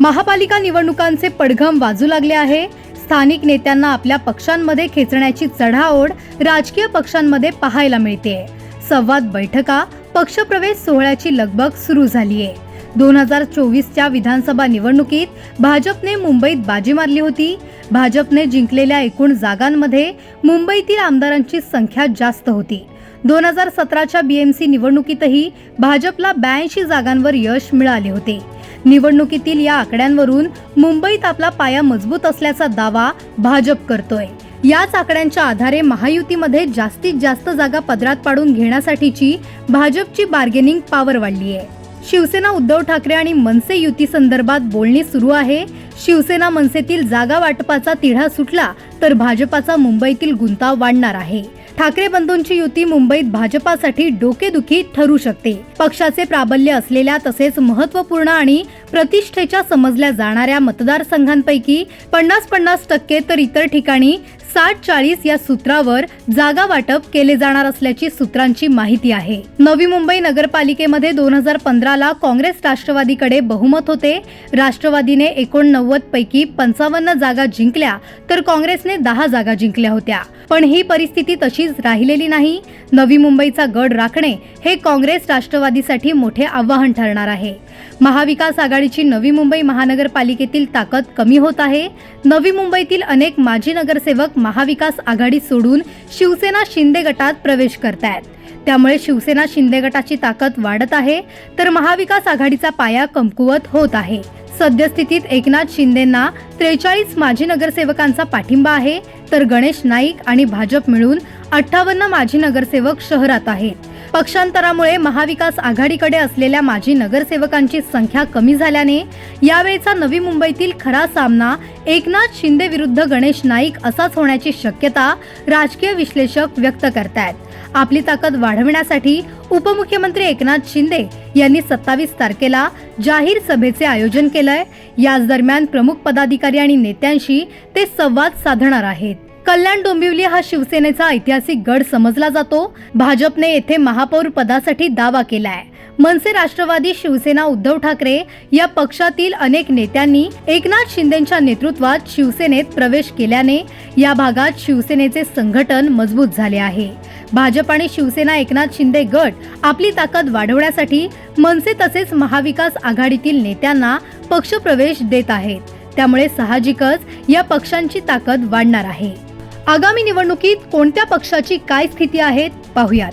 महापालिका निवडणुकांचे पडघम वाजू लागले आहे. स्थानिक नेत्यांना आपल्या पक्षांमध्ये खेचण्याची चढाओढ राजकीय पक्षांमध्ये पाहायला मिळते. संवाद बैठका पक्षप्रवेश सोहळ्याची लगबग सुरू झालीये. दोन हजार चोवीसच्या विधानसभा निवडणुकीत भाजपने मुंबईत बाजी मारली होती. भाजपने जिंकलेल्या एकूण जागांमध्ये मुंबईतील आमदारांची संख्या जास्त होती. दोन हजार सतराच्या बीएमसी निवडणुकीतही भाजपला ब्याऐंशी जागांवर यश मिळाले होते. निवडणुकीतील या आकड्यांवरून मुंबईत आपला पाया मजबूत असल्याचा दावा भाजप करतोय. याच आकड्यांच्या आधारे महायुतीमध्ये जास्तीत जास्त जागा पदरात पाडून घेण्यासाठीची भाजपची बार्गेनिंग पॉवर वाढली आहे. शिवसेना उद्धव ठाकरे आणि मनसे युती संदर्भात बोलणी सुरू आहे. शिवसेना मनसेतील जागा वाटपाचा तिढा सुटला तर भाजपाचा मुंबईतील गुंता वाढणार आहे. ठाकरे बंधूंची युती मुंबईत भाजपासाठी डोकेदुखी ठरू शकते. पक्षाचे प्राबल्य असलेल्या तसेच महत्त्वपूर्ण आणि प्रतिष्ठेच्या समजल्या जाणाऱ्या मतदारसंघांपैकी पन्नास पन्नास टक्के तर इतर ठिकाणी साठ चाळीस या सूत्रावर जागा वाटप केले जाणार असल्याची सूत्रांची माहिती आहे. नवी मुंबई नगरपालिकेमध्ये दोन हजार पंधराला काँग्रेस राष्ट्रवादीकडे बहुमत होते. राष्ट्रवादीने एकोणनव्वद पैकी पंचावन्न जागा जिंकल्या तर काँग्रेसने दहा जागा जिंकल्या होत्या. पण ही परिस्थिती तशीच राहिलेली नाही. नवी मुंबईचा गड राखणे हे काँग्रेस राष्ट्रवादीसाठी मोठे आव्हान ठरणार आहे. महाविकास आघाडीची नवी मुंबई महानगरपालिकेतील ताकद कमी होत आहे. नवी मुंबईतील अनेक माजी नगरसेवक महाविकास आघाडी सोडून शिवसेना शिंदे गटात प्रवेश करतायत. त्यामुळे शिवसेना शिंदे गटाची ताकद वाढत आहे तर महाविकास आघाडीचा पाया कमकुवत होत आहे. सद्यस्थितीत एकनाथ शिंदेंना त्रेचाळीस माजी नगरसेवकांचा पाठिंबा आहे तर गणेश नाईक आणि भाजप मिळून अठ्ठावन्न माजी नगरसेवक शहरात आहेत. पक्षांतरामुळे महाविकास आघाडीकडे असलेल्या माजी नगरसेवकांची संख्या कमी झाल्याने यावेळचा नवी मुंबईतील खरा सामना एकनाथ शिंदे विरुद्ध गणेश नाईक असाच होण्याची शक्यता राजकीय विश्लेषक व्यक्त करतायत. आपली ताकद वाढवण्यासाठी उपमुख्यमंत्री एकनाथ शिंदे यांनी सत्तावीस तारखेला जाहीर सभेचे आयोजन केलंय. याच दरम्यान प्रमुख पदाधिकारी आणि नेत्यांशी ते संवाद साधणार आहेत. कल्याण डोंबिवली हा शिवसेनेचा ऐतिहासिक गड समजला जातो. भाजपने येथे महापौर पदासाठी दावा केलाय. मनसे राष्ट्रवादी शिवसेना उद्धव ठाकरे या पक्षातील अनेक नेत्यांनी एकनाथ शिंदेच्या नेतृत्वात शिवसेनेत प्रवेश केल्याने या भागात शिवसेनेचे संघटन मजबूत झाले आहे. भाजप आणि शिवसेना एकनाथ शिंदे गट आपली ताकद वाढवण्यासाठी मनसे तसेच महाविकास आघाडीतील नेत्यांना पक्षप्रवेश देत आहेत. त्यामुळे साहजिकच या पक्षांची ताकद वाढणार आहे. आगामी निवडणुकीत कोणत्या पक्षाची काय स्थिती आहे पाहुयात.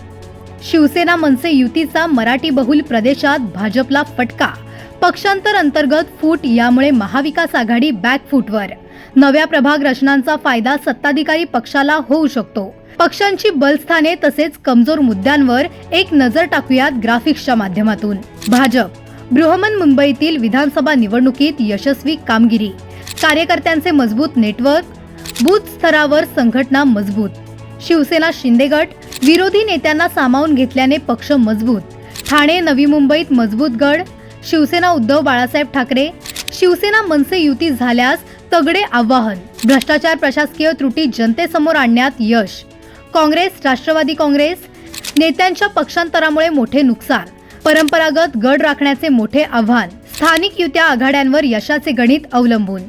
शिवसेना मनसे युतीचा मराठी बहुल प्रदेशात भाजपला फटका. पक्षांतर अंतर्गत फूट यामुळे महाविकास आघाडी बॅकफूटवर नव्या प्रभाग रचनांचा फायदा सत्ताधिकारी पक्षाला होऊ शकतो. पक्षांची बलस्थाने तसेच कमजोर मुद्द्यांवर एक नजर टाकूयात ग्राफिक्सच्या माध्यमातून. भाजप बृहमन मुंबईतील विधानसभा निवडणुकीत यशस्वी कामगिरी. कार्यकर्त्यांचे मजबूत नेटवर्क बूथ स्तरावर संघटना मजबूत. शिवसेना शिंदेगट विरोधी नेत्यांना सामावून घेतल्याने पक्ष मजबूत. ठाणे नवी मुंबईत मजबूत गड. शिवसेना उद्धव बाळासाहेब ठाकरे. शिवसेना मनसे युती झाल्यास तगडे आव्हान. भ्रष्टाचार प्रशासकीय त्रुटी जनतेसमोर आणण्यात यश. काँग्रेस राष्ट्रवादी काँग्रेस. नेत्यांच्या पक्षांतरामुळे मोठे नुकसान. परंपरागत गड राखण्याचे मोठे आव्हान. स्थानिक युत्या आघाड्यांवर यशाचे गणित अवलंबून.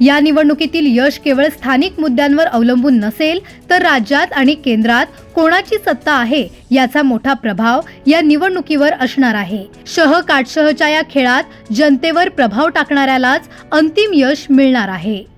या निवडणुकीतील यश केवळ स्थानिक मुद्द्यांवर अवलंबून नसेल तर राज्यात आणि केंद्रात कोणाची सत्ता आहे याचा मोठा प्रभाव या निवडणुकीवर असणार आहे. शह काटशहच्या या खेळात जनतेवर प्रभाव टाकणाऱ्यालाच अंतिम यश मिळणार आहे.